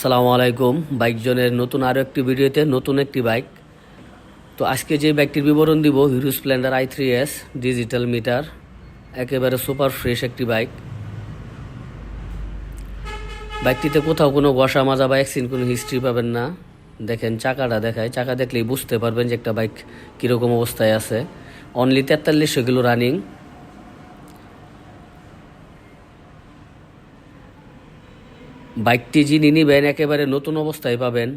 সালামু আলাইকুম। বাইক জনের নতুন আরও একটি ভিডিওতে নতুন একটি বাইক। তো আজকে যে বাইকটির বিবরণ দিব Hero Splendor I three S digital meter, একেবারে সুপার ফ্রেশ একটি বাইক। বাইকটিতে কোথাও কোনো ঘষা মাজা বা অ্যাক্সিডেন্ট কোনো হিস্ট্রি পাবেন না। দেখেন চাকাটা দেখায়, চাকা দেখলেই বুঝতে পারবেন যে একটা বাইক কীরকম অবস্থায় আছে। অনলি তেতাল্লিশশো কিলো রানিং। বাইকটি যিনি নিবেন, একেবারে নতুন অবস্থায় পাবেন।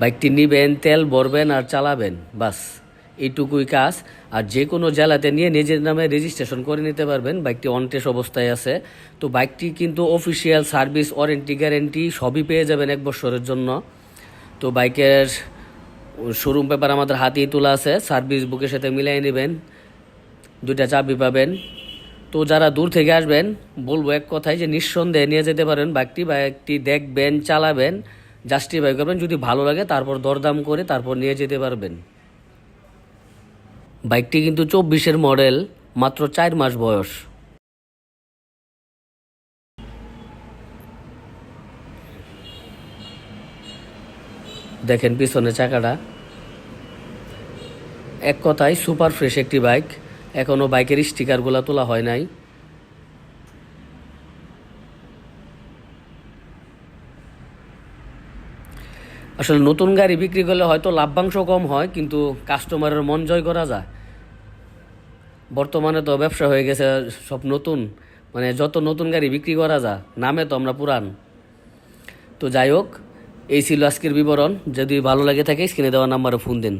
বাইকটি নিবেন, তেল ভরবেন আর চালাবেন, বাস। এইটুকুই কাজ। আর যে কোনো জেলাতে নিয়ে নিজের নামে রেজিস্ট্রেশন করে নিতে পারবেন। বাইকটি অনটেস অবস্থায় আছে। তো বাইকটি কিন্তু অফিসিয়াল সার্ভিস ওয়ারেন্টি গ্যারেন্টি সবই পেয়ে যাবেন এক বছরের জন্য। তো বাইকের শোরুম পেপার আমাদের হাতেই তোলা আছে। সার্ভিস বুকের সাথে মিলিয়ে নেবেন। দুইটা চাবি পাবেন। তো যারা দূর থেকে আসবেন, বলব এক কথাই যে নিঃসন্দেহে নিয়ে যেতে পারেন বাইকটি বাইকটি দেখবেন, চালাবেন, জাস্টিফাই করবেন, যদি ভালো লাগে তারপর দরদাম করে তারপর নিয়ে যেতে পারবেন। বাইকটি কিন্তু চব্বিশের মডেল, মাত্র চার মাস বয়স। দেখেন পিছনে চাকাটা। এক কথায় সুপার ফ্রেশ একটি বাইক। এখনও বাইকের স্টিকারগুলো তোলা হয় নাই। আসলে নতুন গাড়ি বিক্রি করলে হয়তো লাভ্যাংশ কম হয়, কিন্তু কাস্টমারের মন জয় করা যায়। বর্তমানে তো ব্যবসা হয়ে গেছে সব নতুন মানে যত নতুন গাড়ি বিক্রি করা যায়, নামে তো আমরা পুরান। তো যাই হোক, এই ছিল আজকের বিবরণ। যদি ভালো লাগে থাকে স্ক্রিনে দেওয়া নাম্বারে ফোন দিন।